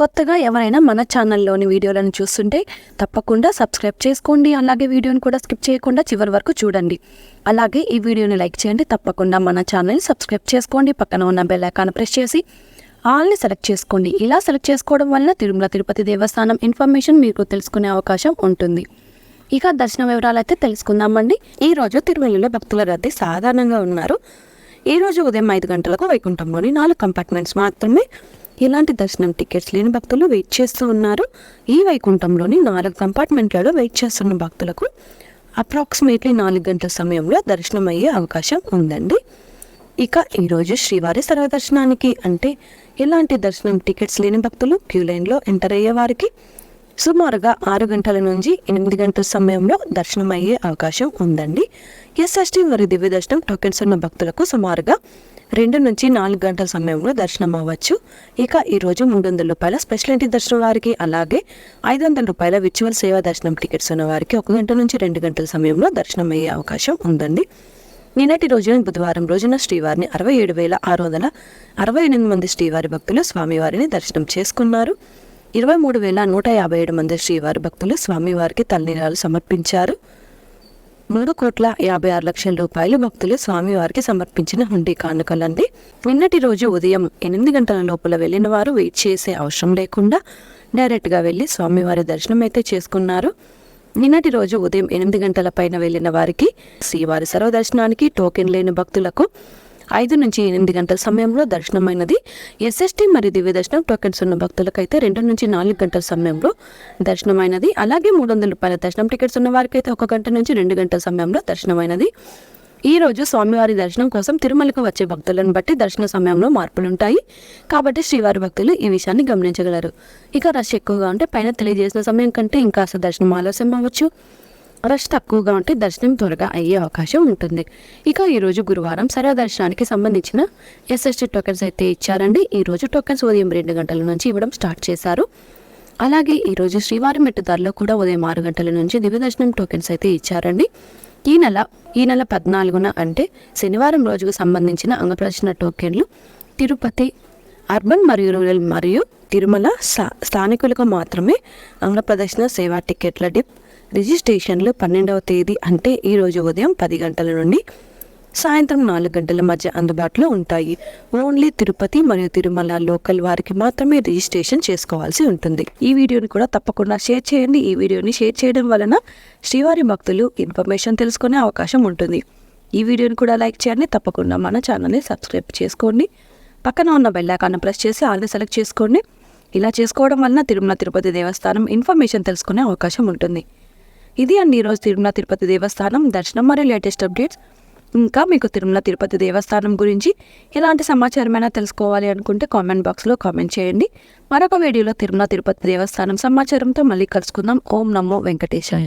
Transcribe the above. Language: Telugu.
కొత్తగా ఎవరైనా మన ఛానల్లోని వీడియోలను చూస్తుంటే తప్పకుండా సబ్స్క్రైబ్ చేసుకోండి. అలాగే వీడియోని కూడా స్కిప్ చేయకుండా చివరి వరకు చూడండి. అలాగే ఈ వీడియోని లైక్ చేయండి. తప్పకుండా మన ఛానల్ని సబ్స్క్రైబ్ చేసుకోండి. పక్కన ఉన్న బెల్ ఐకాన్ ప్రెస్ చేసి ఆల్ని సెలెక్ట్ చేసుకోండి. ఇలా సెలెక్ట్ చేసుకోవడం వలన తిరుమల తిరుపతి దేవస్థానం ఇన్ఫర్మేషన్ మీకు తెలుసుకునే అవకాశం ఉంటుంది. ఇక దర్శన వివరాలు అయితే తెలుసుకుందామండి ఈరోజు తిరుమలలో భక్తుల రద్దీ సాధారణంగా ఉన్నారు. ఈరోజు ఉదయం ఐదు గంటలకు వైకుంఠంలోని నాలుగు కంపార్ట్మెంట్స్ మాత్రమే ఇలాంటి దర్శనం టికెట్స్ లేని భక్తులు వెయిట్ చేస్తూ ఉన్నారు. ఈ వైకుంఠంలోని నాలుగు కంపార్ట్మెంట్లలో వెయిట్ చేస్తున్న భక్తులకు అప్రాక్సిమేట్లీ నాలుగు గంటల సమయంలో దర్శనం అయ్యే అవకాశం ఉందండి. ఇక ఈరోజు శ్రీవారి సర్వదర్శనానికి అంటే ఇలాంటి దర్శనం టికెట్స్ లేని భక్తులు క్యూ లైన్లో ఎంటర్ అయ్యే వారికి సుమారుగా ఆరు గంటల నుంచి ఎనిమిది గంటల సమయంలో దర్శనం అయ్యే అవకాశం ఉందండి. ఎస్ఎస్టీ మరియు దివ్య దర్శనం టోకెన్స్ ఉన్న భక్తులకు సుమారుగా రెండు నుంచి నాలుగు గంటల సమయంలో దర్శనం అవ్వచ్చు. ఇక ఈరోజు మూడు వందల రూపాయల స్పెషల్ ఎంట్రీ దర్శనం వారికి అలాగే ఐదు వందల రూపాయల విర్చువల్ సేవా దర్శనం టికెట్స్ ఉన్న వారికి ఒక గంట నుంచి రెండు గంటల సమయంలో దర్శనం అయ్యే అవకాశం ఉందండి. నిన్నటి రోజున బుధవారం రోజున శ్రీవారిని అరవై ఏడు వేల ఆరు వందల అరవై ఎనిమిది మంది శ్రీవారి భక్తులు స్వామివారిని దర్శనం చేసుకున్నారు. ఇరవై మూడు వేల నూట యాభై ఏడు మంది శ్రీవారి భక్తులు స్వామివారికి తల్లిరాలు సమర్పించారు. మూడు కోట్ల యాభై ఆరు లక్షల రూపాయలు భక్తులు స్వామివారికి సమర్పించిన హుండీ కానుకలండి. నిన్నటి రోజు ఉదయం ఎనిమిది గంటల లోపల వెళ్ళిన వారు వెయిట్ చేసే అవసరం లేకుండా డైరెక్ట్గా వెళ్ళి స్వామివారి దర్శనం అయితే చేసుకున్నారు. నిన్నటి రోజు ఉదయం ఎనిమిది గంటల పైన వెళ్ళిన వారికి శ్రీవారి సర్వదర్శనానికి టోకెన్ లేని భక్తులకు ఐదు నుంచి ఎనిమిది గంటల సమయంలో దర్శనమైనది. ఎస్ఎస్టీ మరియు దివ్య దర్శనం టోకెన్స్ ఉన్న భక్తులకైతే రెండు నుంచి నాలుగు గంటల సమయంలో దర్శనమైనది. అలాగే మూడు వందల రూపాయల దర్శనం టికెట్స్ ఉన్న వారికి అయితే ఒక గంట నుంచి రెండు గంటల సమయంలో దర్శనమైనది. ఈ రోజు స్వామివారి దర్శనం కోసం తిరుమలకు వచ్చే భక్తులను బట్టి దర్శన సమయంలో మార్పులు ఉంటాయి కాబట్టి శ్రీవారి భక్తులు ఈ విషయాన్ని గమనించగలరు. ఇక రష్ ఎక్కువగా ఉంటే పైన తెలియజేసిన సమయం కంటే ఇంకా దర్శనం ఆలస్యం అవ్వచ్చు. రష్ తక్కువగా ఉంటే దర్శనం త్వరగా అయ్యే అవకాశం ఉంటుంది. ఇక ఈరోజు గురువారం సరే దర్శనానికి సంబంధించిన ఎస్ఎస్టీ టోకెన్స్ అయితే ఇచ్చారండి. ఈరోజు టోకెన్స్ ఉదయం రెండు గంటల నుంచి ఇవ్వడం స్టార్ట్ చేశారు. అలాగే ఈరోజు శ్రీవారి మెట్టుదారిలో కూడా ఉదయం ఆరు గంటల నుంచి దివ్యదర్శనం టోకెన్స్ అయితే ఇచ్చారండి. ఈ నెల ఈ నెల పద్నాలుగున అంటే శనివారం రోజుకు సంబంధించిన అంగప్రదర్శన టోకెన్లు తిరుపతి అర్బన్ మరియు రూరల్ మరియు తిరుమల స్థా- స్థానికులకు మాత్రమే అంగప్రదర్శన సేవా టికెట్ల డిప్ రిజిస్ట్రేషన్లు పన్నెండవ తేదీ అంటే ఈరోజు ఉదయం పది గంటల నుండి సాయంత్రం నాలుగు గంటల మధ్య అందుబాటులో ఉంటాయి. ఓన్లీ తిరుపతి మరియు తిరుమల లోకల్ వారికి మాత్రమే రిజిస్ట్రేషన్ చేసుకోవాల్సి ఉంటుంది. ఈ వీడియోని కూడా తప్పకుండా షేర్ చేయండి. ఈ వీడియోని షేర్ చేయడం వలన శ్రీవారి భక్తులు ఇన్ఫర్మేషన్ తెలుసుకునే అవకాశం ఉంటుంది. ఈ వీడియోని కూడా లైక్ చేయండి. తప్పకుండా మన ఛానల్ని సబ్స్క్రైబ్ చేసుకోండి. పక్కన ఉన్న బెల్లాకాన్ని ప్రెస్ చేసి ఆల్ని సెలెక్ట్ చేసుకోండి. ఇలా చేసుకోవడం వలన తిరుమల తిరుపతి దేవస్థానం ఇన్ఫర్మేషన్ తెలుసుకునే అవకాశం ఉంటుంది. ఇది అండి ఈరోజు తిరుమల తిరుపతి దేవస్థానం. దర్శనం మరియు లేటెస్ట్ అప్డేట్స్. ఇంకా మీకు తిరుమల తిరుపతి దేవస్థానం గురించి ఎలాంటి సమాచారమైనా తెలుసుకోవాలి అనుకుంటే కామెంట్ బాక్స్లో కామెంట్ చేయండి. మరొక వీడియోలో తిరుమల తిరుపతి దేవస్థానం సమాచారంతో మళ్ళీ కలుసుకుందాం. ఓం నమో వెంకటేశాయ.